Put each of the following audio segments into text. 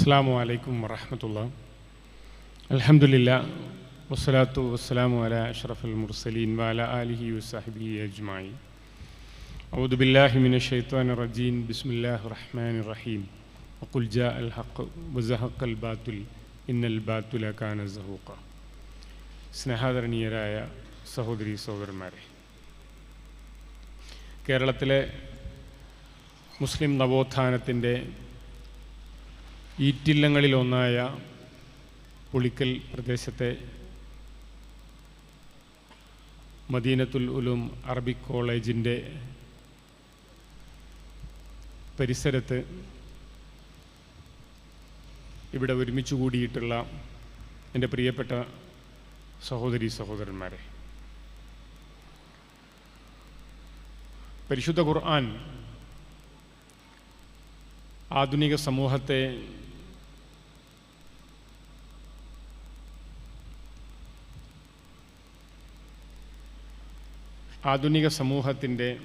അസ്സാം വലൈക്കും വറഹമത്തുള്ള അലഹമുല്ല വസ്സലാത്തു വസ്സലാമു അല അഷ്റഫുൽ മുർസലീൻ വാല ആലിഹി വസാഹിബി അജ്മായി أعوذ بالله من الشيطان الرجيم بسم الله الرحمن الرحيم وقل جاء الحق وزهق الباطل إن الباطل كان زهوقا സ്നേഹാദരണീയരായ സഹോദരി സഹോദരന്മാരെ കേരളത്തിലെ മുസ്ലിം നവോത്ഥാനത്തിൻ്റെ ഈറ്റില്ലങ്ങളിലൊന്നായ പുളിക്കൽ പ്രദേശത്തെ മദീനത്തുൽ ഉലും അറബിക് കോളേജിന്റെ പരിസരത്ത് ഇവിടെ ഒരുമിച്ച് കൂടിയിട്ടുള്ള എന്റെ പ്രിയപ്പെട്ട സഹോദരി സഹോദരന്മാരെ പരിശുദ്ധ ഖുർആൻ ആധുനിക സമൂഹത്തെ ആധുനിക സമൂഹത്തിന്റെ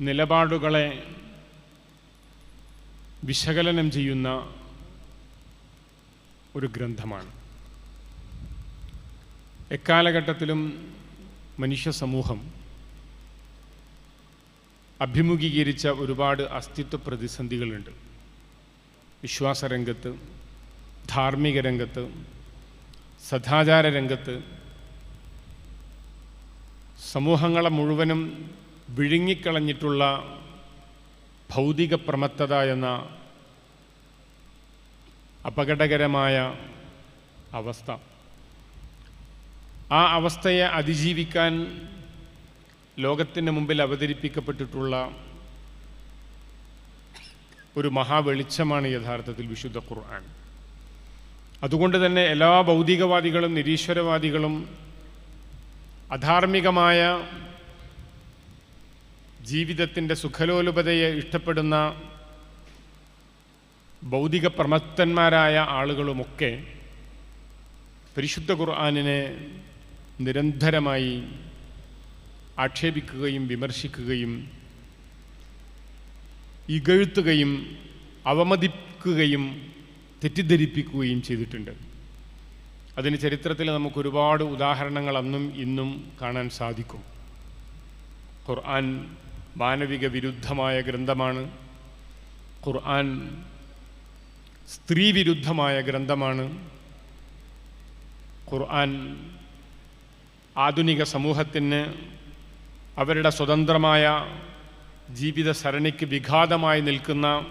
നിലപാടുകളെ വിശകലനം ചെയ്യുന്ന ഒരു ഗ്രന്ഥമാണ്. എക്കാലഘട്ടത്തിലും മനുഷ്യ സമൂഹം അഭിമുഖീകരിച്ച ഒരുപാട് അസ്തിത്വ പ്രതിസന്ധികളുണ്ട്. വിശ്വാസരംഗത്ത് ധാർമ്മിക രംഗത്ത് സദാചാര രംഗത്ത് സമൂഹങ്ങളെ മുഴുവനും വിഴുങ്ങിക്കളഞ്ഞിട്ടുള്ള ഭൗതിക പ്രമത്തത എന്ന അപകടകരമായ അവസ്ഥ. ആ അവസ്ഥയെ അതിജീവിക്കാൻ ലോകത്തിന് മുമ്പിൽ അവതരിപ്പിക്കപ്പെട്ടിട്ടുള്ള ഒരു മഹാവെളിച്ചമാണ് യഥാർത്ഥത്തിൽ വിശുദ്ധ ഖുർആൻ. അതുകൊണ്ട് തന്നെ എല്ലാ ഭൗതികവാദികളും നിരീശ്വരവാദികളും അധാർമികമായ ജീവിതത്തിന്റെ സുഖലോലുപതയെ ഇഷ്ടപ്പെടുന്ന ഭൗതിക പ്രമത്തന്മാരായ ആളുകളുമൊക്കെ പരിശുദ്ധ ഖുർആാനിനെ നിരന്തരമായി ആക്ഷേപിക്കുകയും വിമർശിക്കുകയും ഇകഴ്ത്തുകയും അവമതിക്കുകയും തെറ്റിദ്ധരിപ്പിക്കുകയും ചെയ്തിട്ടുണ്ട്. അതിന് ചരിത്രത്തിൽ നമുക്ക് ഒരുപാട് ഉദാഹരണങ്ങൾ അന്നും ഇന്നും കാണാൻ സാധിക്കും. ഖുർആൻ മാനവിക വിരുദ്ധമായ ഗ്രന്ഥമാണ്. ഖുർആൻ സ്ത്രീ വിരുദ്ധമായ ഗ്രന്ഥമാണ്. ഖുർആൻ ആധുനിക സമൂഹത്തിന് അവരുടെ സ്വതന്ത്രമായ ജീവിത സരണിക്ക് വിഘാതമായി നിൽക്കുന്ന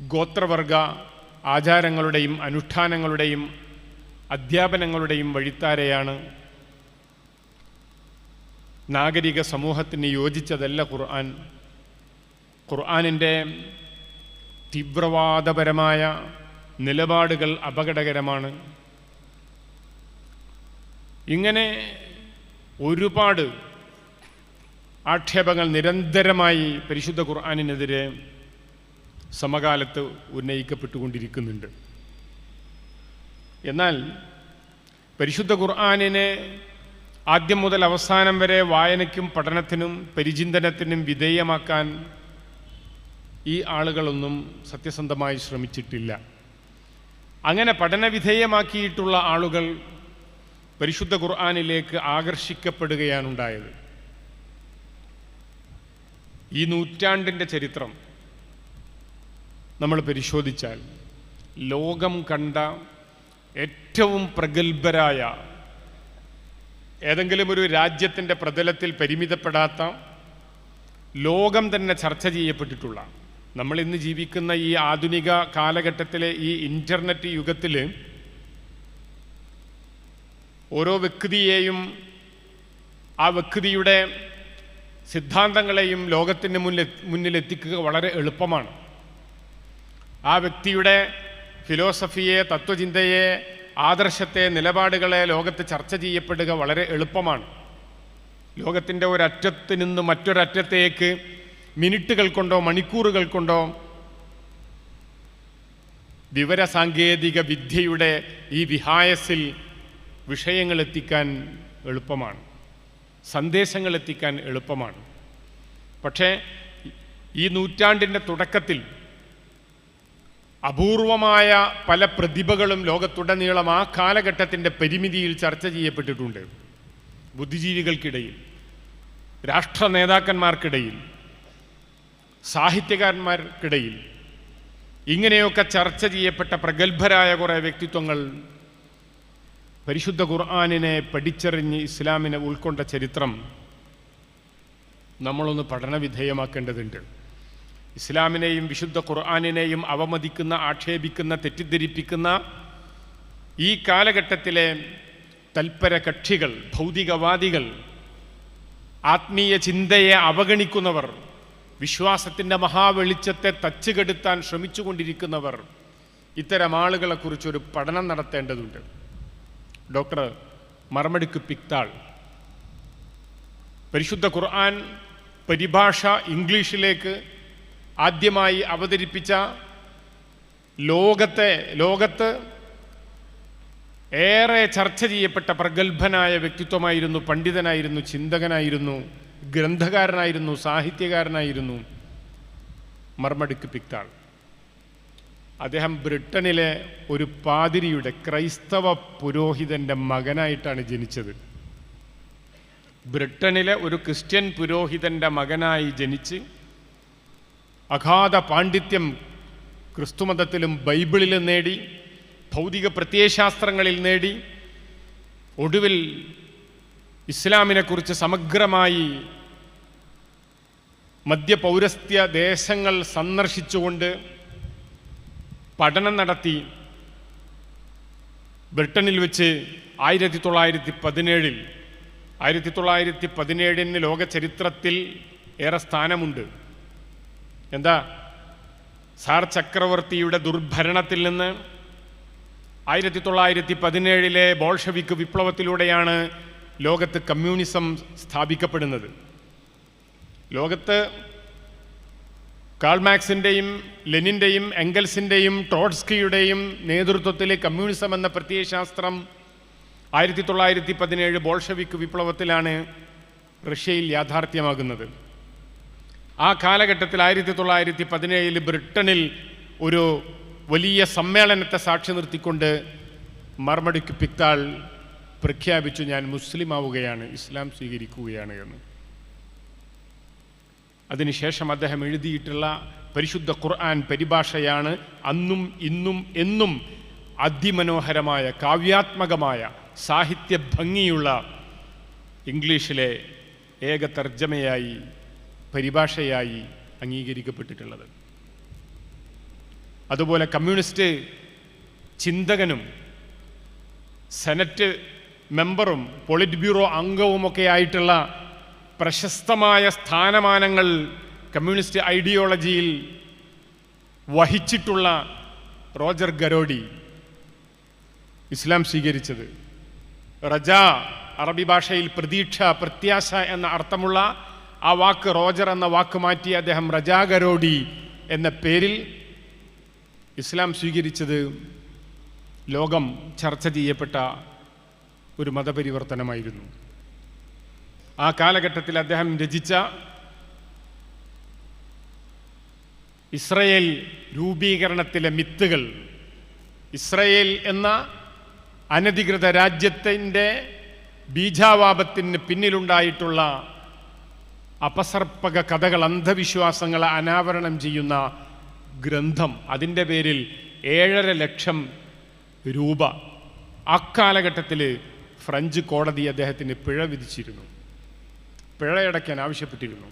ഗോത്രവർഗ ആചാരങ്ങളുടെയും അനുഷ്ഠാനങ്ങളുടെയും അധ്യാപനങ്ങളുടെയും വഴിത്താരെയാണ് നാഗരിക സമൂഹത്തിന് യോജിച്ചതല്ല ഖുർആൻ. ഖുർആാനിന്റെ തീവ്രവാദപരമായ നിലപാടുകൾ അപകടകരമാണ്. ഇങ്ങനെ ഒരുപാട് ആക്ഷേപങ്ങൾ നിരന്തരമായി പരിശുദ്ധ ഖുർആാനിനെതിരെ സമകാലത്ത് ഉന്നയിക്കപ്പെട്ടുകൊണ്ടിരിക്കുന്നുണ്ട്. എന്നാൽ പരിശുദ്ധ ഖുർആാനിനെ ആദ്യം മുതൽ അവസാനം വരെ വായനയ്ക്കും പഠനത്തിനും പരിചിന്തനത്തിനും വിധേയമാക്കാൻ ഈ ആളുകളൊന്നും സത്യസന്ധമായി ശ്രമിച്ചിട്ടില്ല. അങ്ങനെ പഠനവിധേയമാക്കിയിട്ടുള്ള ആളുകൾ പരിശുദ്ധ ഖുർആാനിലേക്ക് ആകർഷിക്കപ്പെടുകയാണുണ്ടായത്. ഈ നൂറ്റാണ്ടിന്റെ ചരിത്രം നമ്മൾ പരിശോധിച്ചാൽ ലോകം കണ്ട ഏറ്റവും പ്രഗത്ഭരായ ഏതെങ്കിലും ഒരു രാജ്യത്തിന്റെ പ്രതലത്തിൽ പരിമിതപ്പെടാത്ത ലോകം തന്നെ ചർച്ച ചെയ്യപ്പെട്ടിട്ടുള്ള നമ്മൾ ഇന്ന് ജീവിക്കുന്ന ഈ ആധുനിക കാലഘട്ടത്തിലെ ഈ ഇന്റർനെറ്റ് യുഗത്തിൽ ഓരോ വ്യക്തിയെയും ആ വ്യക്തിയുടെ സിദ്ധാന്തങ്ങളെയും ലോകത്തിന് മുന്നിൽ മുന്നിലെത്തിക്കുക വളരെ എളുപ്പമാണ്. ആ വ്യക്തിയുടെ ഫിലോസഫിയെ തത്വചിന്തയെ ആദർശത്തെ നിലപാടുകളെ ലോകത്ത് ചർച്ച ചെയ്യപ്പെടുക വളരെ എളുപ്പമാണ്. ലോകത്തിന്റെ ഒരറ്റത്ത് നിന്ന് മറ്റൊരറ്റത്തേക്ക് മിനിറ്റുകൾ കൊണ്ടോ മണിക്കൂറുകൾ കൊണ്ടോ വിവരസാങ്കേതിക വിദ്യയുടെ ഈ വിഹായസിൽ വിഷയങ്ങൾ എത്തിക്കാൻ എളുപ്പമാണ്. സന്ദേശങ്ങൾ എത്തിക്കാൻ എളുപ്പമാണ്. പക്ഷേ ഈ നൂറ്റാണ്ടിന്റെ തുടക്കത്തിൽ അപൂർവമായ പല പ്രതിഭകളും ലോകത്തുടനീളം ആ കാലഘട്ടത്തിന്റെ പരിമിതിയിൽ ചർച്ച ചെയ്യപ്പെട്ടിട്ടുണ്ട്. ബുദ്ധിജീവികൾക്കിടയിൽ രാഷ്ട്ര നേതാക്കന്മാർക്കിടയിൽ സാഹിത്യകാരന്മാർക്കിടയിൽ ഇങ്ങനെയൊക്കെ ചർച്ച ചെയ്യപ്പെട്ട പ്രഗത്ഭരായ കുറേ വ്യക്തിത്വങ്ങൾ പരിശുദ്ധ ഖുർആാനിനെ പഠിച്ചറിഞ്ഞ് ഇസ്ലാമിനെ ഉൾക്കൊണ്ട ചരിത്രം നമ്മളൊന്ന് പഠനവിധേയമാക്കേണ്ടതുണ്ട്. ഇസ്ലാമിനെയും വിശുദ്ധ ഖുർആാനിനെയും അവമതിക്കുന്ന ആക്ഷേപിക്കുന്ന തെറ്റിദ്ധരിപ്പിക്കുന്ന ഈ കാലഘട്ടത്തിലെ തൽപര കക്ഷികൾ ഭൗതികവാദികൾ ആത്മീയ ചിന്തയെ അവഗണിക്കുന്നവർ വിശ്വാസത്തിന്റെ മഹാവെളിച്ചത്തെ തച്ചുകെടുത്താൻ ശ്രമിച്ചുകൊണ്ടിരിക്കുന്നവർ ഇത്തരം ആളുകളെക്കുറിച്ചൊരു പഠനം നടത്തേണ്ടതുണ്ട്. Doctor Marmaduke Pickthall. പരിശുദ്ധ ഖുർആൻ പരിഭാഷ ഇംഗ്ലീഷിലേക്ക് ആദ്യമായി അവതരിപ്പിച്ച ലോകത്തെ ലോകത്ത് ഏറെ ചർച്ച ചെയ്യപ്പെട്ട പ്രഗത്ഭനായ വ്യക്തിത്വമായിരുന്നു പണ്ഡിതനായിരുന്നു ചിന്തകനായിരുന്നു ഗ്രന്ഥകാരനായിരുന്നു സാഹിത്യകാരനായിരുന്നു മർമടുക്ക് പിക്താൾ അദ്ദേഹം ബ്രിട്ടനിലെ ഒരു പാതിരിയുടെ ക്രൈസ്തവ പുരോഹിതന്റെ മകനായിട്ടാണ് ജനിച്ചത്. ബ്രിട്ടനിലെ ഒരു ക്രിസ്ത്യൻ പുരോഹിതന്റെ മകനായി ജനിച്ച് അഗാധ പാണ്ഡിത്യം ക്രിസ്തുമതത്തിലും ബൈബിളിലും നേടി ഭൗതിക പ്രത്യയശാസ്ത്രങ്ങളിൽ നേടി ഒടുവിൽ ഇസ്ലാമിനെക്കുറിച്ച് സമഗ്രമായി മധ്യപൗരസ്ത്യ ദേശങ്ങൾ സന്ദർശിച്ചുകൊണ്ട് പഠനം നടത്തി ബ്രിട്ടനിൽ വെച്ച് ആയിരത്തി തൊള്ളായിരത്തി പതിനേഴിൽ ആയിരത്തി തൊള്ളായിരത്തി പതിനേഴിന് ലോക ചരിത്രത്തിൽ ഏറെ സ്ഥാനമുണ്ട്. എന്താ? സാർ ചക്രവർത്തിയുടെ ദുർഭരണത്തിൽ നിന്ന് ആയിരത്തി തൊള്ളായിരത്തി പതിനേഴിലെ ബോൾഷവിക്ക് വിപ്ലവത്തിലൂടെയാണ് ലോകത്ത് കമ്മ്യൂണിസം സ്ഥാപിക്കപ്പെടുന്നത്. ലോകത്ത് കാൾമാക്സിന്റെയും ലെനിന്റെയും എംഗൽസിന്റെയും ടോഡ്സ്കിയുടെയും നേതൃത്വത്തിലെ കമ്മ്യൂണിസം എന്ന പ്രത്യയശാസ്ത്രം ആയിരത്തി തൊള്ളായിരത്തി പതിനേഴ് ബോൾഷവിക്ക് വിപ്ലവത്തിലാണ് റഷ്യയിൽ യാഥാർത്ഥ്യമാകുന്നത്. ആ കാലഘട്ടത്തിൽ ആയിരത്തി തൊള്ളായിരത്തി പതിനേഴിൽ ബ്രിട്ടനിൽ ഒരു വലിയ സമ്മേളനത്തെ സാക്ഷി നിർത്തിക്കൊണ്ട് മർമടിക്ക് പിത്താൾ പ്രഖ്യാപിച്ചു ഞാൻ മുസ്ലിം ആവുകയാണ് ഇസ്ലാം സ്വീകരിക്കുകയാണ് എന്ന്. അതിനുശേഷം അദ്ദേഹം എഴുതിയിട്ടുള്ള പരിശുദ്ധ ഖുർആൻ പരിഭാഷയാണ് അന്നും ഇന്നും എന്നും അതിമനോഹരമായ കാവ്യാത്മകമായ സാഹിത്യ ഭംഗിയുള്ള ഇംഗ്ലീഷിലെ ഏക തർജമയായി പരിഭാഷയായി അംഗീകരിക്കപ്പെട്ടിട്ടുള്ളത്. അതുപോലെ കമ്മ്യൂണിസ്റ്റ് ചിന്തകനും സെനറ്റ് മെമ്പറും പോളിറ്റ് ബ്യൂറോ അംഗവുമൊക്കെ ആയിട്ടുള്ള പ്രശസ്തമായ സ്ഥാനമാനങ്ങൾ കമ്മ്യൂണിസ്റ്റ് ഐഡിയോളജിയിൽ വഹിച്ചിട്ടുള്ള റോജർ ഗരോഡി ഇസ്ലാം സ്വീകരിച്ചത്. റജ അറബി ഭാഷയിൽ പ്രതീക്ഷ പ്രത്യാശ എന്ന അർത്ഥമുള്ള ആ വാക്ക് റോജർ എന്ന വാക്ക് മാറ്റി അദ്ദേഹം റജാഗരോഡി എന്ന പേരിൽ ഇസ്ലാം സ്വീകരിച്ചത് ലോകം ചർച്ച ചെയ്യപ്പെട്ട ഒരു മതപരിവർത്തനമായിരുന്നു. ആ കാലഘട്ടത്തിൽ അദ്ദേഹം രചിച്ച ഇസ്രയേൽ രൂപീകരണത്തിലെ മിത്തുകൾ ഇസ്രയേൽ എന്ന അനധികൃത രാജ്യത്തിന്റെ ബീജാവാപത്തിന് പിന്നിലുണ്ടായിട്ടുള്ള അപസർപ്പക കഥകൾ അന്ധവിശ്വാസങ്ങളെ അനാവരണം ചെയ്യുന്ന ഗ്രന്ഥം. അതിന്റെ പേരിൽ ഏഴര ലക്ഷം രൂപ. അക്കാലഘട്ടത്തിൽ ഫ്രഞ്ച് കോടതി അദ്ദേഹത്തിന് പിഴ വിധിച്ചിരുന്നു. പിഴയടയ്ക്കാൻ ആവശ്യപ്പെട്ടിരുന്നു.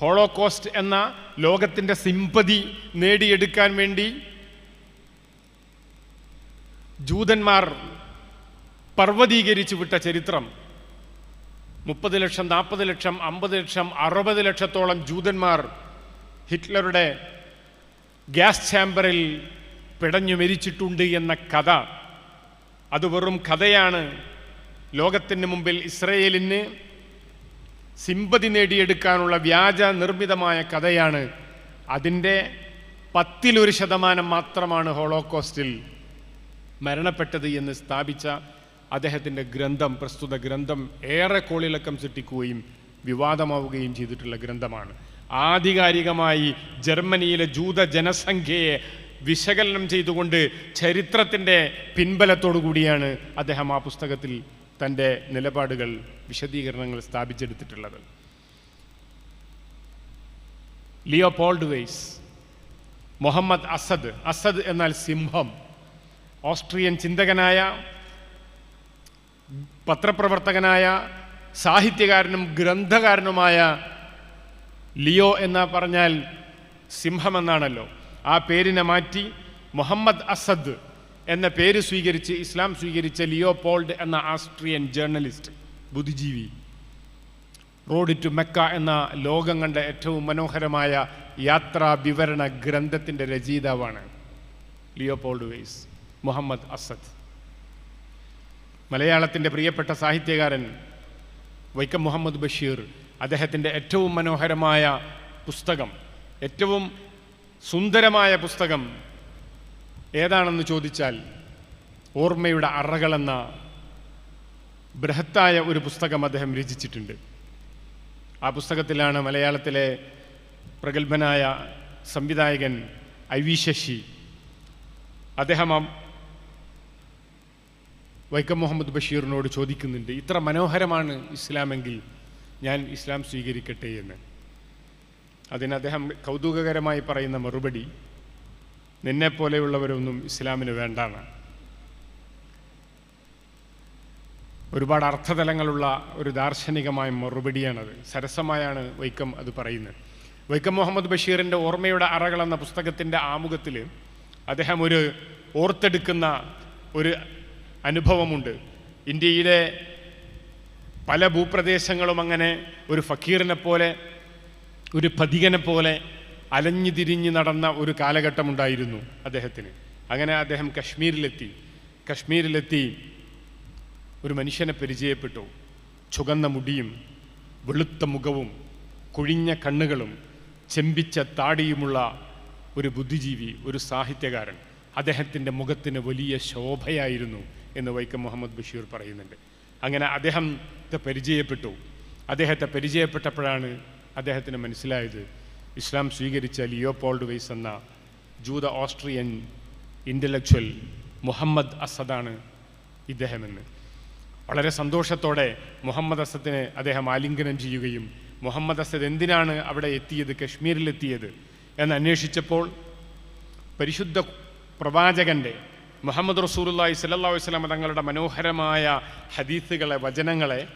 ഹോളോകോസ്റ്റ് എന്ന ലോകത്തിന്റെ സിമ്പതി നേടിയെടുക്കാൻ വേണ്ടി ജൂതന്മാർ പർവതീകരിച്ചു വിട്ട ചരിത്രം മുപ്പത് ലക്ഷം നാൽപ്പത് ലക്ഷം അമ്പത് ലക്ഷം അറുപത് ലക്ഷത്തോളം ജൂതന്മാർ ഹിറ്റ്ലറുടെ ഗ്യാസ് ചാമ്പറിൽ പിടഞ്ഞു മരിച്ചിട്ടുണ്ട് എന്ന കഥ. അത് വെറും കഥയാണ്. ലോകത്തിന് മുമ്പിൽ ഇസ്രയേലിന് സിമ്പതി നേടിയെടുക്കാനുള്ള വ്യാജ നിർമ്മിതമായ കഥയാണ്. അതിന്റെ പത്തിലൊരു ശതമാനം മാത്രമാണ് ഹോളോകോസ്റ്റിൽ മരണപ്പെട്ടത് എന്ന് സ്ഥാപിച്ച അദ്ദേഹത്തിന്റെ ഗ്രന്ഥം പ്രസ്തുത ഗ്രന്ഥം ഏറെ കോളിളക്കം സൃഷ്ടിക്കുകയും വിവാദമാവുകയും ചെയ്തിട്ടുള്ള ഗ്രന്ഥമാണ്. ആധികാരികമായി ജർമ്മനിയിലെ ജൂത ജനസംഖ്യയെ വിശകലനം ചെയ്തുകൊണ്ട് ചരിത്രത്തിന്റെ കൂടിയാണ് അദ്ദേഹം ആ പുസ്തകത്തിൽ തന്റെ നിലപാടുകൾ വിശദീകരണങ്ങൾ സ്ഥാപിച്ചെടുത്തിട്ടുള്ളത്. Leopold Weiss Muhammad Asad Asad എന്നാൽ സിംഹം ഓസ്ട്രിയൻ ചിന്തകനായ പത്രപ്രവർത്തകനായ സാഹിത്യകാരനും ഗ്രന്ഥകാരനുമായ ലിയോ എന്ന് പറഞ്ഞാൽ സിംഹമെന്നാണല്ലോ. ആ പേരിനെ മാറ്റി മുഹമ്മദ് അസദ് എന്ന പേര് സ്വീകരിച്ച് ഇസ്ലാം സ്വീകരിച്ച ലിയോ പോൾഡ് എന്ന ആസ്ട്രിയൻ ജേർണലിസ്റ്റ് ബുദ്ധിജീവി. റോഡ് ടു മെക്ക എന്ന ലോകം കണ്ട ഏറ്റവും മനോഹരമായ യാത്രാ വിവരണ ഗ്രന്ഥത്തിന്റെ രചയിതാവാണ് ലിയോപോൾഡ് വെയ്സ് മുഹമ്മദ് അസദ്. മലയാളത്തിന്റെ പ്രിയപ്പെട്ട സാഹിത്യകാരൻ വൈക്കം മുഹമ്മദ് ബഷീർ അദ്ദേഹത്തിന്റെ ഏറ്റവും മനോഹരമായ പുസ്തകം ഏറ്റവും സുന്ദരമായ പുസ്തകം ഏതാണെന്ന് ചോദിച്ചാൽ ഓർമ്മയുടെ അറകളെന്ന ബൃഹത്തായ ഒരു പുസ്തകം അദ്ദേഹം രചിച്ചിട്ടുണ്ട്. ആ പുസ്തകത്തിലാണ് മലയാളത്തിലെ പ്രഗത്ഭനായ സംവിധായകൻ ഐ വി ശശി. അദ്ദേഹം വൈക്കം മുഹമ്മദ് ബഷീറിനോട് ചോദിക്കുന്നുണ്ട് ഇത്ര മനോഹരമാണ് ഇസ്ലാമെങ്കിൽ ഞാൻ ഇസ്ലാം സ്വീകരിക്കട്ടെ എന്ന്. അതിന് അദ്ദേഹം കൗതുകകരമായി പറയുന്ന മറുപടി നിന്നെപ്പോലെയുള്ളവരൊന്നും ഇസ്ലാമിന് വേണ്ടാണ്. ഒരുപാട് അർത്ഥതലങ്ങളുള്ള ഒരു ദാർശനികമായ മറുപടിയാണത്. സരസമായാണ് വൈക്കം അത് പറയുന്നത്. വൈക്കം മുഹമ്മദ് ബഷീറിന്റെ ഓർമ്മയുടെ അറകൾ എന്ന പുസ്തകത്തിന്റെ ആമുഖത്തിൽ അദ്ദേഹം ഒരു ഓർത്തെടുക്കുന്ന ഒരു അനുഭവമുണ്ട്. ഇന്ത്യയിലെ പല ഭൂപ്രദേശങ്ങളും അങ്ങനെ ഒരു ഫക്കീറിനെ പോലെ ഒരു പതികനെ പോലെ അലഞ്ഞു തിരിഞ്ഞ് നടന്ന ഒരു കാലഘട്ടമുണ്ടായിരുന്നു അദ്ദേഹത്തിന്. അങ്ങനെ അദ്ദേഹം കശ്മീരിലെത്തി. കശ്മീരിലെത്തി ഒരു മനുഷ്യനെ പരിചയപ്പെട്ടു. ചുകന്ന മുടിയും വെളുത്ത മുഖവും കുഴിഞ്ഞ കണ്ണുകളും ചെമ്പിച്ച താടിയുമുള്ള ഒരു ബുദ്ധിജീവി ഒരു സാഹിത്യകാരൻ. അദ്ദേഹത്തിന്റെ മുഖത്തിന് വലിയ ശോഭയായിരുന്നു. എന്ന് വൈക്കം മുഹമ്മദ് ബഷീർ പറയുന്നുണ്ട്. അങ്ങനെ അദ്ദേഹം പരിചയപ്പെട്ടു. അദ്ദേഹത്തെ പരിചയപ്പെട്ടപ്പോഴാണ് അദ്ദേഹത്തിന് മനസ്സിലായത് ഇസ്ലാം സ്വീകരിച്ച ലിയോപോൾഡ് വൈസ് എന്ന ജൂത ഓസ്ട്രിയൻ ഇന്റലക്ച്വൽ മുഹമ്മദ് അസദാണ് ഇദ്ദേഹമെന്ന്. വളരെ സന്തോഷത്തോടെ മുഹമ്മദ് അസദിനെ അദ്ദേഹം ആലിംഗനം ചെയ്യുകയും മുഹമ്മദ് അസദ് എന്തിനാണ് അവിടെ എത്തിയത് കശ്മീരിലെത്തിയത് എന്ന് അന്വേഷിച്ചപ്പോൾ പരിശുദ്ധ പ്രവാചകന്റെ മുഹമ്മദ് റസൂറുല്ലായി അലൈഹി വസല്ലം തങ്ങളുടെ മനോഹരമായ ഹദീസുകളെ വചനങ്ങളെ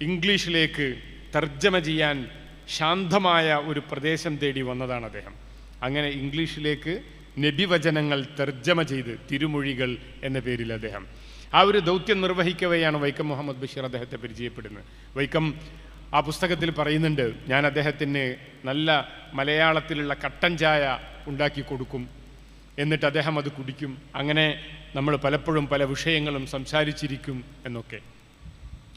ഇംഗ്ലീഷിലേക്ക് തർജമ ചെയ്യാൻ ശാന്തമായ ഒരു പ്രദേശം തേടി വന്നതാണ് അദ്ദേഹം. അങ്ങനെ ഇംഗ്ലീഷിലേക്ക് നബിവചനങ്ങൾ തർജമ ചെയ്ത് തിരുമൊഴികൾ എന്ന പേരിൽ അദ്ദേഹം. ആ ഒരു ദൗത്യം നിർവഹിക്കവെയാണ് വൈക്കം മുഹമ്മദ് ബഷീർ അദ്ദേഹത്തെ പരിചയപ്പെടുന്നത്. വൈക്കം ആ പുസ്തകത്തിൽ പറയുന്നുണ്ട് ഞാൻ അദ്ദേഹത്തിന് നല്ല മലയാളത്തിലുള്ള കട്ടൻ ചായ ഉണ്ടാക്കി കൊടുക്കും എന്നിട്ട് അദ്ദേഹം അത് കുടിക്കും. അങ്ങനെ നമ്മൾ പലപ്പോഴും പല വിഷയങ്ങളും സംസാരിച്ചിരിക്കും എന്നൊക്കെ.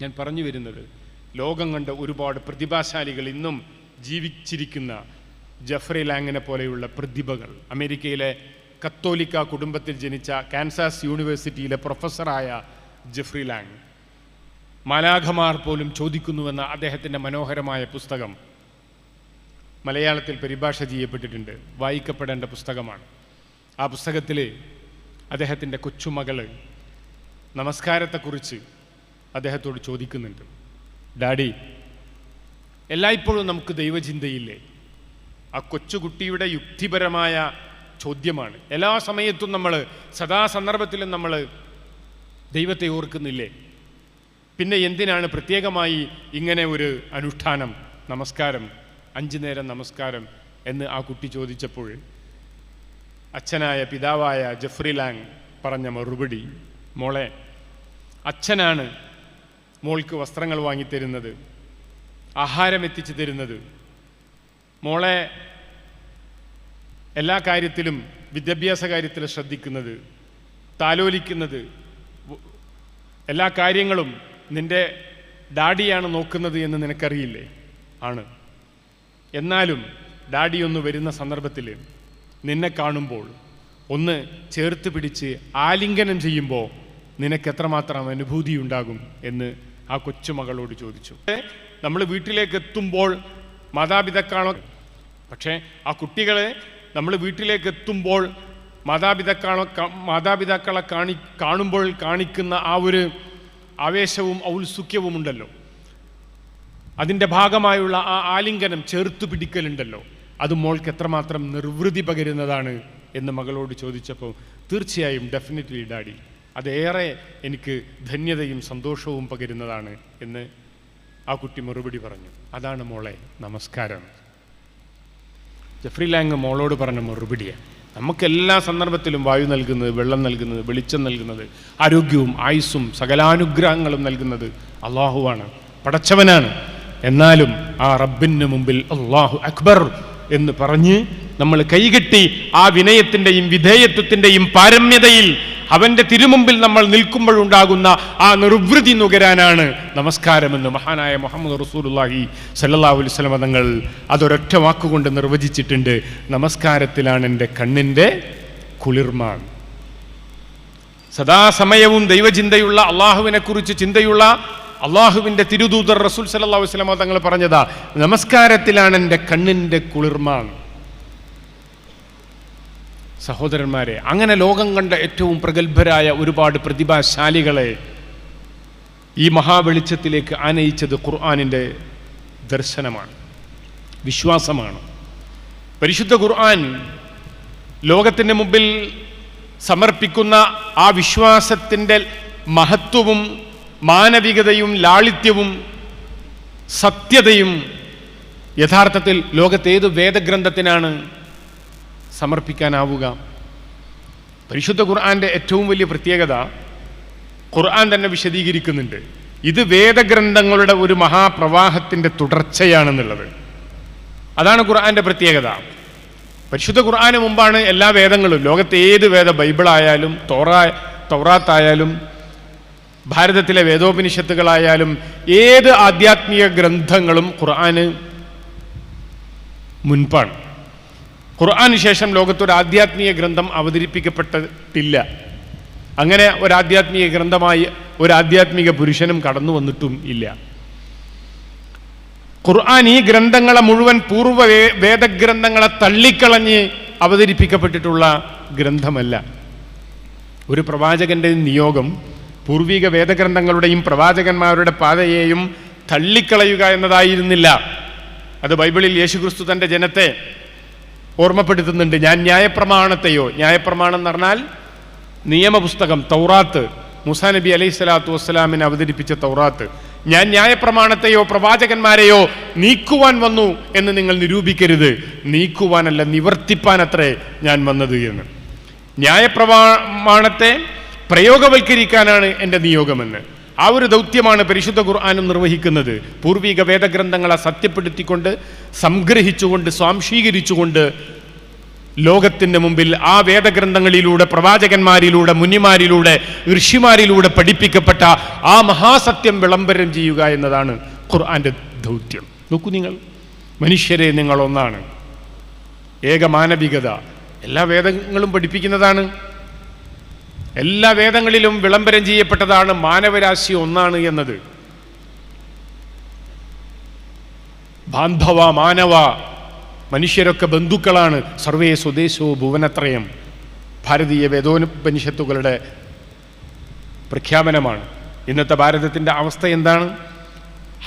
ഞാൻ പറഞ്ഞു വരുന്നത് ലോകം കണ്ട ഒരുപാട് പ്രതിഭാശാലികൾ ഇന്നും ജീവിച്ചിരിക്കുന്ന ജഫ്രി ലാങ്ങിനെ പോലെയുള്ള പ്രതിഭകൾ. അമേരിക്കയിലെ കത്തോലിക്ക കുടുംബത്തിൽ ജനിച്ച കാൻസാസ് യൂണിവേഴ്സിറ്റിയിലെ പ്രൊഫസറായ ജെഫ്രി ലാങ്. മാലാഖമാർ പോലും ചോദിക്കുന്നുവെന്ന അദ്ദേഹത്തിന്റെ മനോഹരമായ പുസ്തകം മലയാളത്തിൽ പരിഭാഷ ചെയ്യപ്പെട്ടിട്ടുണ്ട്. വായിക്കപ്പെടേണ്ട പുസ്തകമാണ്. ആ പുസ്തകത്തിൽ അദ്ദേഹത്തിന്റെ കൊച്ചുമകൾ നമസ്കാരത്തെക്കുറിച്ച് അദ്ദേഹത്തോട് ചോദിക്കുന്നുണ്ട്. ഡാഡി എല്ലായ്പ്പോഴും നമുക്ക് ദൈവചിന്തയില്ലേ? ആ കൊച്ചുകുട്ടിയുടെ യുക്തിപരമായ ചോദ്യമാണ്. എല്ലാ സമയത്തും നമ്മൾ സദാ സന്ദർഭത്തിലും നമ്മൾ ദൈവത്തെ ഓർക്കുന്നില്ലേ? പിന്നെ എന്തിനാണ് പ്രത്യേകമായി ഇങ്ങനെ ഒരു അനുഷ്ഠാനം നമസ്കാരം അഞ്ചു നേരം നമസ്കാരം എന്ന് ആ കുട്ടി ചോദിച്ചപ്പോൾ അച്ഛനായ പിതാവായ ജഫ്രി ലാങ് പറഞ്ഞ മറുപടി മോളെ അച്ഛനാണ് മോൾക്ക് വസ്ത്രങ്ങൾ വാങ്ങിത്തരുന്നത് ആഹാരം എത്തിച്ചു തരുന്നത്. മോളെ എല്ലാ കാര്യത്തിലും വിദ്യാഭ്യാസ കാര്യത്തിൽ ശ്രദ്ധിക്കുന്നത് താലോലിക്കുന്നത് എല്ലാ കാര്യങ്ങളും നിന്റെ ഡാഡിയാണ് നോക്കുന്നത് എന്ന് നിനക്കറിയില്ലേ? ആണ്. എന്നാലും ഡാഡി ഒന്ന് വരുന്ന സന്ദർഭത്തിൽ നിന്നെ കാണുമ്പോൾ ഒന്ന് ചേർത്ത് പിടിച്ച് ആലിംഗനം ചെയ്യുമ്പോൾ നിനക്ക് എത്രമാത്രം അനുഭൂതി ഉണ്ടാകും എന്ന് ആ കൊച്ചുമകളോട് ചോദിച്ചു. നമ്മൾ വീട്ടിലേക്ക് എത്തുമ്പോൾ മാതാപിതാക്കളോ പക്ഷേ ആ കുട്ടികളെ നമ്മൾ വീട്ടിലേക്ക് എത്തുമ്പോൾ മാതാപിതാക്കളെ മാതാപിതാക്കളെ കാണി കാണുമ്പോൾ കാണിക്കുന്ന ആ ഒരു ആവേശവും ഔത്സുഖ്യവും ഉണ്ടല്ലോ അതിന്റെ ഭാഗമായുള്ള ആ ആലിംഗനം ചേർത്തു പിടിക്കലുണ്ടല്ലോ. അത് മോൾക്ക് എത്രമാത്രം നിർവൃതി പകരുന്നതാണ് എന്ന് മകളോട് ചോദിച്ചപ്പോൾ തീർച്ചയായും ഡെഫിനറ്റ്ലി ഡാഡി. അതേറെ എനിക്ക് ധന്യതയും സന്തോഷവും പകരുന്നതാണ് എന്ന് ആ കുട്ടി മറുപടി പറഞ്ഞു. അതാണ് മോളെ നമസ്കാരം. ജെഫ്രി ലാങ് മോളോട് പറഞ്ഞ മറുപടിയാണ് നമുക്ക് എല്ലാ സന്ദർഭത്തിലും വായു നൽകുന്നത് വെള്ളം നൽകുന്നത് വെളിച്ചം നൽകുന്നത് ആരോഗ്യവും ആയുസ്സും സകലാനുഗ്രഹങ്ങളും നൽകുന്നത് അള്ളാഹുവാണ് പടച്ചവനാണ്. എന്നാലും ആ റബ്ബിന് മുമ്പിൽ അള്ളാഹു അക്ബർ എന്ന് പറഞ്ഞ് നമ്മൾ കൈകെട്ടി ആ വിനയത്തിന്റെയും വിധേയത്വത്തിന്റെയും പാരമ്യതയിൽ അവന്റെ തിരുമുമ്പിൽ നമ്മൾ നിൽക്കുമ്പോഴുണ്ടാകുന്ന ആ നിർവൃതി നുകരാനാണ് നമസ്കാരമെന്ന് മഹാനായ മുഹമ്മദ് റസൂലുള്ളാഹി സല്ലാ വസല്ലം തങ്ങൾ അതൊരൊറ്റ വാക്കുകൊണ്ട് നിർവചിച്ചിട്ടുണ്ട്. നമസ്കാരത്തിലാണ് എന്റെ കണ്ണിന്റെ കുളിർമ. സദാസമയവും ദൈവചിന്തയുള്ള അള്ളാഹുവിനെക്കുറിച്ച് ചിന്തയുള്ള അള്ളാഹുവിന്റെ തിരുദൂതർ റസൂൽ സല്ലല്ലാഹു വസ്ലമ തങ്ങൾ പറഞ്ഞതാ നമസ്കാരത്തിലാണ് എന്റെ കണ്ണിന്റെ കുളിർമ. സഹോദരന്മാരെ അങ്ങനെ ലോകം കണ്ട ഏറ്റവും പ്രഗത്ഭരായ ഒരുപാട് പ്രതിഭാശാലികളെ ഈ മഹാവെളിച്ചത്തിലേക്ക് ആനയിച്ചത് ഖുർആാനിന്റെ ദർശനമാണ് വിശ്വാസമാണ്. പരിശുദ്ധ ഖുർആൻ ലോകത്തിന്റെ മുമ്പിൽ സമർപ്പിക്കുന്ന ആ വിശ്വാസത്തിന്റെ മഹത്വവും മാനവികതയും ലാളിത്യവും സത്യതയും യഥാർത്ഥത്തിൽ ലോകത്തേത് വേദഗ്രന്ഥത്തിനാണ് സമർപ്പിക്കാനാവുക. പരിശുദ്ധ ഖുർആന്റെ ഏറ്റവും വലിയ പ്രത്യേകത ഖുർആൻ തന്നെ വിശദീകരിക്കുന്നുണ്ട്. ഇത് വേദഗ്രന്ഥങ്ങളുടെ ഒരു മഹാപ്രവാഹത്തിന്റെ തുടർച്ചയാണെന്നുള്ളത്. അതാണ് ഖുർആന്റെ പ്രത്യേകത. പരിശുദ്ധ ഖുർആന് മുമ്പാണ് എല്ലാ വേദങ്ങളും. ലോകത്തെ ഏത് വേദ ബൈബിളായാലും തോറ തൗറാത്തായാലും ഭാരതത്തിലെ വേദോപനിഷത്തുകളായാലും ഏത് ആധ്യാത്മിക ഗ്രന്ഥങ്ങളും ഖുർആന് മുൻപാണ്. ഖുർആന് ശേഷം ലോകത്തൊരു ആധ്യാത്മിക ഗ്രന്ഥം അവതരിപ്പിക്കപ്പെട്ടിട്ടില്ല. അങ്ങനെ ഒരു ആധ്യാത്മിക ഗ്രന്ഥമായി ഒരു ആധ്യാത്മിക പുരുഷനും കടന്നു വന്നിട്ടും ഇല്ല. ഖുർആൻ ഈ ഗ്രന്ഥങ്ങളെ മുഴുവൻ പൂർവ വേദഗ്രന്ഥങ്ങളെ തള്ളിക്കളഞ്ഞ് അവതരിപ്പിക്കപ്പെട്ടിട്ടുള്ള ഗ്രന്ഥമല്ല. ഒരു പ്രവാചകന്റെ നിയോഗം പൂർവിക വേദഗ്രന്ഥങ്ങളുടെയും പ്രവാചകന്മാരുടെ പാതയെയും തള്ളിക്കളയുക എന്നതായിരുന്നില്ല. അത് ബൈബിളിൽ യേശുക്രിസ്തു തന്റെ ജനത്തെ ഓർമ്മപ്പെടുത്തുന്നുണ്ട്. ഞാൻ ന്യായപ്രമാണത്തെയോ ന്യായപ്രമാണം എന്ന് പറഞ്ഞാൽ നിയമപുസ്തകം തൗറാത്ത് മുസാ നബി അലൈഹി സ്വലാത്തു വസ്സലാമിന് അവതരിപ്പിച്ച തൗറാത്ത്. ഞാൻ ന്യായപ്രമാണത്തെയോ പ്രവാചകന്മാരെയോ നീക്കുവാൻ വന്നു എന്ന് നിങ്ങൾ നിരൂപിക്കരുത്. നീക്കുവാനല്ല നിവർത്തിപ്പാനത്രേ ഞാൻ വന്നത് എന്ന്. ന്യായപ്രമാണത്തെ പ്രയോഗവൽക്കരിക്കാനാണ് എന്റെ നിയോഗമെന്ന്. ആ ഒരു ദൗത്യമാണ് പരിശുദ്ധ ഖുർആാനും നിർവഹിക്കുന്നത്. പൂർവിക വേദഗ്രന്ഥങ്ങളെ സത്യപ്പെടുത്തിക്കൊണ്ട് സംഗ്രഹിച്ചുകൊണ്ട് സ്വാംശീകരിച്ചുകൊണ്ട് ലോകത്തിന്റെ മുമ്പിൽ ആ വേദഗ്രന്ഥങ്ങളിലൂടെ പ്രവാചകന്മാരിലൂടെ മുനിമാരിലൂടെ ഋഷിമാരിലൂടെ പഠിപ്പിക്കപ്പെട്ട ആ മഹാസത്യം വിളംബരം ചെയ്യുക എന്നതാണ് ഖുർആന്റെ ദൗത്യം. നോക്കൂ നിങ്ങൾ മനുഷ്യരെ നിങ്ങളൊന്നാണ്. ഏകമാനവികത എല്ലാ വേദങ്ങളും പഠിപ്പിക്കുന്നതാണ്. എല്ലാ വേദങ്ങളിലും വിളംബരം ചെയ്യപ്പെട്ടതാണ് മാനവരാശി ഒന്നാണ് എന്നത്. ബാന്ധവ മാനവ മനുഷ്യരൊക്കെ ബന്ധുക്കളാണ്. സർവേ സ്വദേശോ ഭുവനത്രയം. ഭാരതീയ വേദോപനിഷത്തുകളുടെ പ്രഖ്യാപനമാണ്. ഇന്നത്തെ ഭാരതത്തിന്റെ അവസ്ഥ എന്താണ്?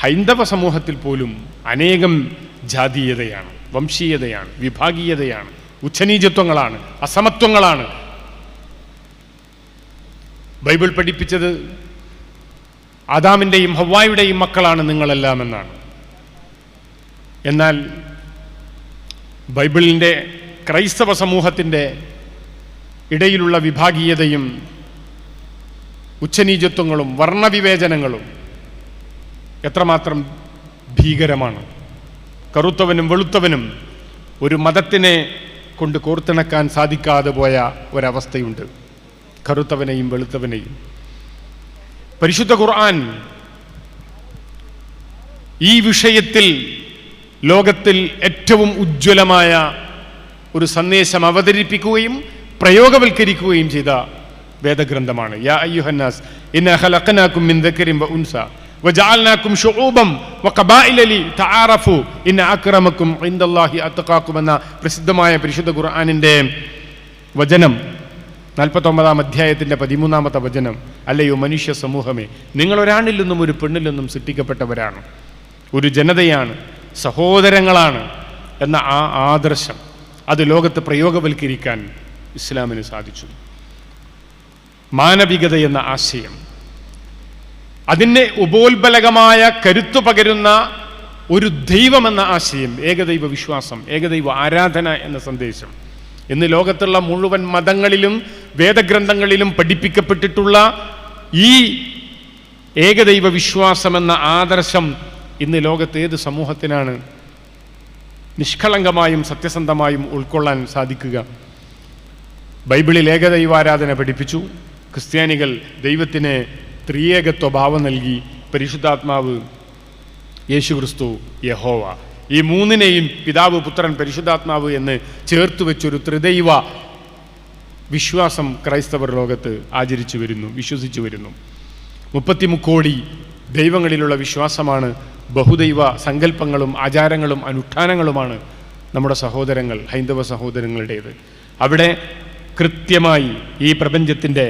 ഹൈന്ദവ സമൂഹത്തിൽ പോലും അനേകം ജാതീയതയാണ് വംശീയതയാണ് വിഭാഗീയതയാണ് ഉച്ചനീചത്വങ്ങളാണ് അസമത്വങ്ങളാണ്. ബൈബിൾ പഠിപ്പിച്ചത് ആദാമിന്റെയും ഹവ്വായുടെയും മക്കളാണ് നിങ്ങളെല്ലാം എന്നാണ് എന്നാൽ ബൈബിളിന്റെ ക്രൈസ്തവ സമൂഹത്തിന്റെ ഇടയിലുള്ള വിഭാഗീയതയും ഉച്ചനീചത്വങ്ങളും വർണവിവേചനങ്ങളും എത്രമാത്രം ഭീകരമാണ്. കറുത്തവനും വെളുത്തവനും ഒരു മതത്തിനെ കൊണ്ട് കോർത്തിണക്കാൻ സാധിക്കാതെ പോയ ഒരവസ്ഥയുണ്ട്. കറുത്തവനെയും വെളുത്തവനെയും. പരിശുദ്ധ ഖുർആൻ ഈ വിഷയത്തിൽ ലോകത്തിൽ ഏറ്റവും ഉജ്ജ്വലമായ ഒരു സന്ദേശം അവതരിപ്പിക്കുകയും പ്രയോഗവൽക്കരിക്കുകയും ചെയ്ത വേദഗ്രന്ഥമാണ്. എന്ന പ്രസിദ്ധമായ പരിശുദ്ധ ഖുർആനിന്റെ വചനം നാൽപ്പത്തൊമ്പതാം അധ്യായത്തിന്റെ പതിമൂന്നാമത്തെ വചനം അല്ലയോ മനുഷ്യ സമൂഹമേ നിങ്ങൾ ഒരാണിൽ നിന്നും ഒരു പെണ്ണിൽ നിന്നും സൃഷ്ടിക്കപ്പെട്ടവരാണ്. ഒരു ജനതയാണ് സഹോദരങ്ങളാണ് എന്ന ആ ആദർശം അത് ലോകത്ത് പ്രയോഗവൽക്കരിക്കാൻ ഇസ്ലാമിന് സാധിച്ചു. മാനവികത എന്ന ആശയം അതിന് ഉപോത്ബലകമായ കരുത്തു പകരുന്ന ഒരു ദൈവമെന്ന ആശയം ഏകദൈവ വിശ്വാസം ഏകദൈവ ആരാധന എന്ന സന്ദേശം ഇന്ന് ലോകത്തുള്ള മുഴുവൻ മതങ്ങളിലും വേദഗ്രന്ഥങ്ങളിലും പഠിപ്പിക്കപ്പെട്ടിട്ടുള്ള ഈ ഏകദൈവ വിശ്വാസമെന്ന ആദർശം ഇന്ന് ലോകത്ത് ഏത് സമൂഹത്തിനാണ് നിഷ്കളങ്കമായും സത്യസന്ധമായും ഉൾക്കൊള്ളാൻ സാധിക്കുക. ബൈബിളിൽ ഏകദൈവാരാധന പഠിപ്പിച്ചു. ക്രിസ്ത്യാനികൾ ദൈവത്തിന് ത്രിയേകത്വ ഭാവം നൽകി. പരിശുദ്ധാത്മാവ് യേശുക്രിസ്തു യഹോവ. ഈ മൂന്നിനെയും പിതാവ് പുത്രൻ പരിശുദ്ധാത്മാവ് എന്ന് ചേർത്ത് വെച്ചൊരു ത്രിദൈവ വിശ്വാസം ക്രൈസ്തവർ ലോകത്ത് ആചരിച്ചു വരുന്നു വിശ്വസിച്ചു വരുന്നു. മുപ്പത്തി മുക്കോടി ദൈവങ്ങളിലുള്ള വിശ്വാസമാണ് ബഹുദൈവ സങ്കല്പങ്ങളും ആചാരങ്ങളും അനുഷ്ഠാനങ്ങളുമാണ് നമ്മുടെ സഹോദരങ്ങൾ ഹൈന്ദവ സഹോദരങ്ങളുടേത്. അവിടെ കൃത്യമായി ഈ പ്രപഞ്ചത്തിന്റെ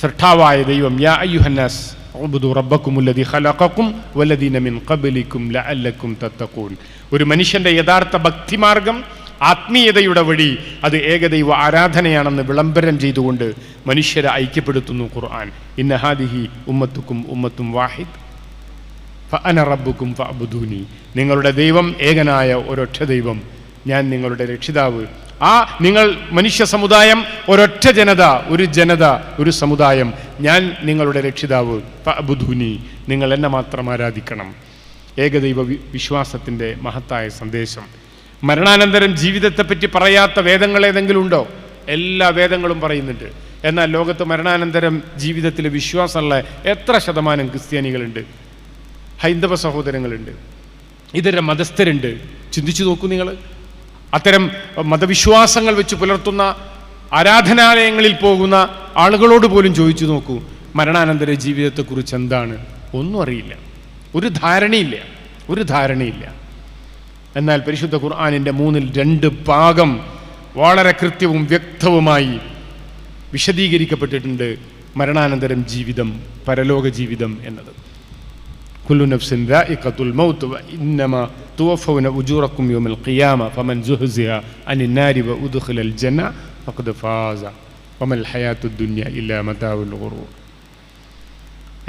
സൃഷ്ടാവായ ദൈവം യാ അയ്യുഹന്നാസ് ഉബ്ദു റബ്ബക്കും ഉല്ലദി ഖലഖക്കും വല്ലദീന മിൻ ഖബ്ലിക്കും ലഅല്ലക്കും തത്തഖൂൻ. ഒരു മനുഷ്യന്റെ യഥാർത്ഥ ഭക്തിമാർഗം ആത്മീയതയുടെ വഴി അത് ഏകദൈവ ആരാധനയാണെന്ന് വിളംബരം ചെയ്തുകൊണ്ട് മനുഷ്യരെ ഐക്യപ്പെടുത്തുന്നു ഖുർആൻ. ഇന്ന ഹാദിഹി ഉമ്മത്തുക്കും ഉമ്മത്തും വാഹിദ്. ഫഅന റബ്ബുക്കും ഫഅബുദൂനി. നിങ്ങളുടെ ദൈവം ഏകനായ ഒരൊറ്റ ദൈവം. ഞാൻ നിങ്ങളുടെ രക്ഷിതാവ്. ആ നിങ്ങൾ മനുഷ്യ സമുദായം ഒരൊറ്റ ജനത ഒരു ജനത ഒരു സമുദായം. ഞാൻ നിങ്ങളുടെ രക്ഷിതാവ് ബുധുനി നിങ്ങൾ എന്നെ മാത്രം ആരാധിക്കണം. ഏകദൈവ വിശ്വാസത്തിന്റെ മഹത്തായ സന്ദേശം. മരണാനന്തരം ജീവിതത്തെപ്പറ്റി പറയാത്ത വേദങ്ങൾ ഏതെങ്കിലും ഉണ്ടോ? എല്ലാ വേദങ്ങളും പറയുന്നുണ്ട്. എന്നാൽ ലോകത്ത് മരണാനന്തരം ജീവിതത്തിൽ വിശ്വാസമുള്ള എത്ര ശതമാനം ക്രിസ്ത്യാനികളുണ്ട്? ഹൈന്ദവ സഹോദരങ്ങളുണ്ട്. ഇതര മതസ്ഥരുണ്ട്. ചിന്തിച്ചു നോക്കൂ നിങ്ങൾ. അത്തരം മതവിശ്വാസങ്ങൾ വെച്ച് പുലർത്തുന്ന ആരാധനാലയങ്ങളിൽ പോകുന്ന ആളുകളോട് പോലും ചോദിച്ചു നോക്കൂ മരണാനന്തര ജീവിതത്തെക്കുറിച്ച് എന്താണ്? ഒന്നും അറിയില്ല. ഒരു ധാരണയില്ല. ഒരു ധാരണയില്ല. എന്നാൽ പരിശുദ്ധ ഖുർആാനിന്റെ മൂന്നിൽ രണ്ട് ഭാഗം വളരെ കൃത്യവും വ്യക്തവുമായി വിശദീകരിക്കപ്പെട്ടിട്ടുണ്ട് മരണാനന്തരം ജീവിതം പരലോക ജീവിതം എന്നത്. കുല്ലു നഫ്സിൻ റായിഖത്തുൽ മൗത്ത് വ ഇന്നമ തുവഫൗന ഉജൂറക്കും യൗമൽ ഖിയാമ ഫമൻ സുഹ്സിഹ അനിൻ നാരി വ ഉദ്ഖിലൽ ജന്ന ഫഖദ് ഫാസ വമൽ ഹയാത്തുദ് ദുനിയ ഇല്ലാ മതാഉൽ ഖുറൂർ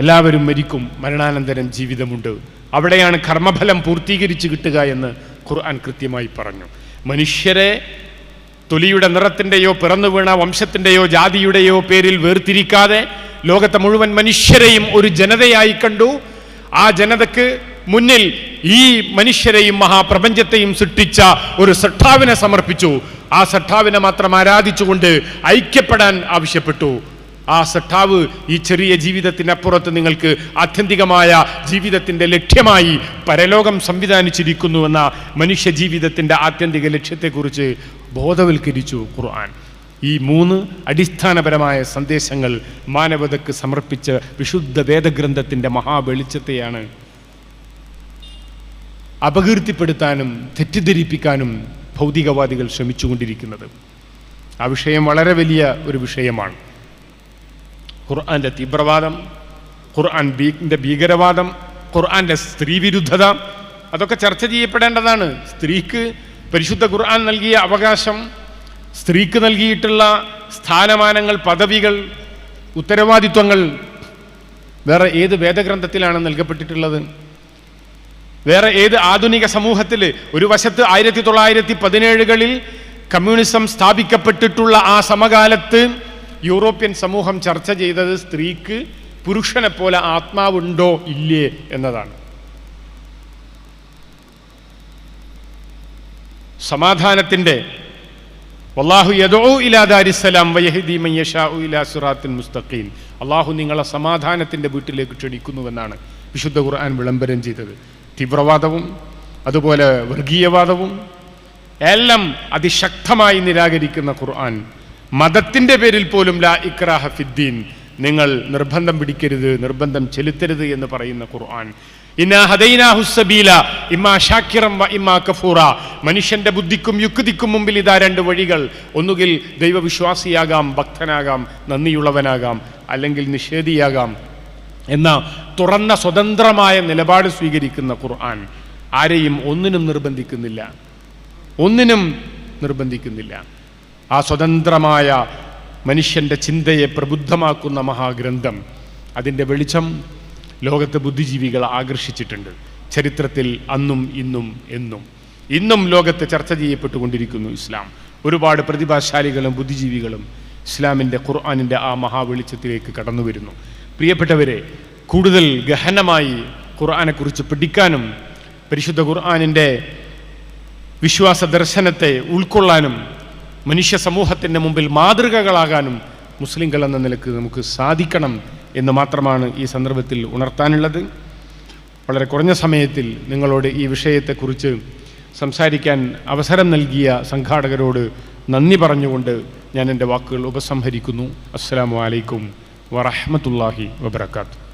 എല്ലാവരും മരിക്കും. മരണാനന്തരം ജീവിതമുണ്ട്. അവിടെയാണ് കർമ്മഫലം പൂർത്തീകരിച്ച് കിട്ടുക എന്ന് ഖുർആൻ കൃത്യമായി പറഞ്ഞു. മനുഷ്യരെ തൊലിയുടെ നിറത്തിന്റെയോ പിറന്നു വീണ വംശത്തിന്റെയോ ജാതിയുടെയോ പേരിൽ വേർതിരിക്കാതെ ലോകത്തെ മുഴുവൻ മനുഷ്യരെയും ഒരു ജനതയായി കണ്ടു. ആ ജനതയ്ക്ക് മുന്നിൽ ഈ മനുഷ്യരെയും മഹാപ്രപഞ്ചത്തെയും സൃഷ്ടിച്ച ഒരു സട്ടാവിനെ സമർപ്പിച്ചു. ആ സട്ടാവിനെ മാത്രം ആരാധിച്ചുകൊണ്ട് ഐക്യപ്പെടാൻ ആവശ്യപ്പെട്ടു. ആ സട്ടാവ് ഈ ചെറിയ ജീവിതത്തിനപ്പുറത്ത് നിങ്ങൾക്ക് ആത്യന്തികമായ ജീവിതത്തിന്റെ ലക്ഷ്യമായി പരലോകം സംവിധാനിച്ചിരിക്കുന്നുവെന്ന മനുഷ്യ ജീവിതത്തിന്റെ ആത്യന്തിക ലക്ഷ്യത്തെക്കുറിച്ച് ബോധവൽക്കരിച്ചു ഖുർആൻ. ഈ മൂന്ന് അടിസ്ഥാനപരമായ സന്ദേശങ്ങൾ മാനവതയ്ക്ക് സമർപ്പിച്ച വിശുദ്ധ വേദഗ്രന്ഥത്തിന്റെ മഹാവെളിച്ചത്തെയാണ് അപകീർത്തിപ്പെടുത്താനും തെറ്റിദ്ധരിപ്പിക്കാനും ഭൗതികവാദികൾ ശ്രമിച്ചുകൊണ്ടിരിക്കുന്നത്. ആ വിഷയം വളരെ വലിയ ഒരു വിഷയമാണ്. ഖുർആന്റെ തീവ്രവാദം ഖുർആൻ ബീന്റെ ഭീകരവാദം സ്ത്രീ സ്ത്രീവിരുദ്ധത അതൊക്കെ ചർച്ച ചെയ്യപ്പെടേണ്ടതാണ്. സ്ത്രീക്ക് പരിശുദ്ധ ഖുർആൻ നൽകിയ അവകാശം സ്ത്രീക്ക് നൽകിയിട്ടുള്ള സ്ഥാനമാനങ്ങൾ പദവികൾ ഉത്തരവാദിത്വങ്ങൾ വേറെ ഏത് വേദഗ്രന്ഥത്തിലാണ് നൽകപ്പെട്ടിട്ടുള്ളത്? വേറെ ഏത് ആധുനിക സമൂഹത്തിൽ ഒരു വശത്ത് ആയിരത്തി തൊള്ളായിരത്തി പതിനേഴുകളിൽ കമ്മ്യൂണിസം സ്ഥാപിക്കപ്പെട്ടിട്ടുള്ള ആ സമകാലത്ത് യൂറോപ്യൻ സമൂഹം ചർച്ച ചെയ്തത് സ്ത്രീക്ക് പുരുഷനെ പോലെ ആത്മാവുണ്ടോ ഇല്ലേ എന്നതാണ്. സമാധാനത്തിന്റെ വല്ലാഹു ഇലാ മുസ്തഖീം. അള്ളാഹു നിങ്ങളെ സമാധാനത്തിന്റെ വീട്ടിലേക്ക് ക്ഷണിക്കുന്നുവെന്നാണ് വിശുദ്ധ ഖുർആൻ വിളംബരം ചെയ്തത്. തീവ്രവാദവും അതുപോലെ വർഗീയവാദവും എല്ലാം അതിശക്തമായി നിരാകരിക്കുന്ന ഖുർആൻ. മതത്തിന്റെ പേരിൽ പോലും ലാ ഇക്രാഹ ഫിദ്ദീൻ. നിങ്ങൾ നിർബന്ധം പിടിക്കരുത് നിർബന്ധം ചെലുത്തരുത് എന്ന് പറയുന്ന ഖുർആൻ. മനുഷ്യന്റെ ബുദ്ധിക്കും യുക്തിക്കും മുമ്പിൽ ഇതാ രണ്ട് വഴികൾ. ഒന്നുകിൽ ദൈവവിശ്വാസിയാകാം ഭക്തനാകാം നന്ദിയുള്ളവനാകാം അല്ലെങ്കിൽ നിഷേധിയാകാം എന്ന തുറന്ന സ്വതന്ത്രമായ നിലപാട് സ്വീകരിക്കുന്ന ഖുർആൻ ആരെയും ഒന്നിനും നിർബന്ധിക്കുന്നില്ല. ഒന്നിനും നിർബന്ധിക്കുന്നില്ല. ആ സ്വതന്ത്രമായ മനുഷ്യന്റെ ചിന്തയെ പ്രബുദ്ധമാക്കുന്ന മഹാഗ്രന്ഥം അതിന്റെ വെളിച്ചം ലോകത്തെ ബുദ്ധിജീവികൾ ആകർഷിച്ചിട്ടുണ്ട്. ചരിത്രത്തിൽ അന്നും ഇന്നും എന്നും. ഇന്നും ലോകത്ത് ചർച്ച ചെയ്യപ്പെട്ടുകൊണ്ടിരിക്കുന്നു ഇസ്ലാം. ഒരുപാട് പ്രതിഭാശാലികളും ബുദ്ധിജീവികളും ഇസ്ലാമിന്റെ ഖുർആാനിന്റെ ആ മഹാവെളിച്ചത്തിലേക്ക് കടന്നു വരുന്നു പ്രിയപ്പെട്ടവരെ കൂടുതൽ ഗഹനമായി ഖുർആാനെക്കുറിച്ച് പഠിക്കാനും പരിശുദ്ധ ഖുർആാനിന്റെ വിശ്വാസ ദർശനത്തെ ഉൾക്കൊള്ളാനും മനുഷ്യ സമൂഹത്തിന്റെ മുമ്പിൽ മാതൃകകളാകാനും മുസ്ലിംകൾ എന്ന നിലയ്ക്ക് നമുക്ക് സാധിക്കണം എന്ന് മാത്രമാണ് ഈ സന്ദർഭത്തിൽ ഉണർത്താനുള്ളത്. വളരെ കുറഞ്ഞ സമയത്തിൽ നിങ്ങളോട് ഈ വിഷയത്തെക്കുറിച്ച് സംസാരിക്കാൻ അവസരം നൽകിയ സംഘാടകരോട് നന്ദി പറഞ്ഞുകൊണ്ട് ഞാൻ എന്റെ വാക്കുകൾ ഉപസംഹരിക്കുന്നു. അസ്സാം വലൈക്കും വറഹമത്തല്ലാഹി വബർക്കാത്തു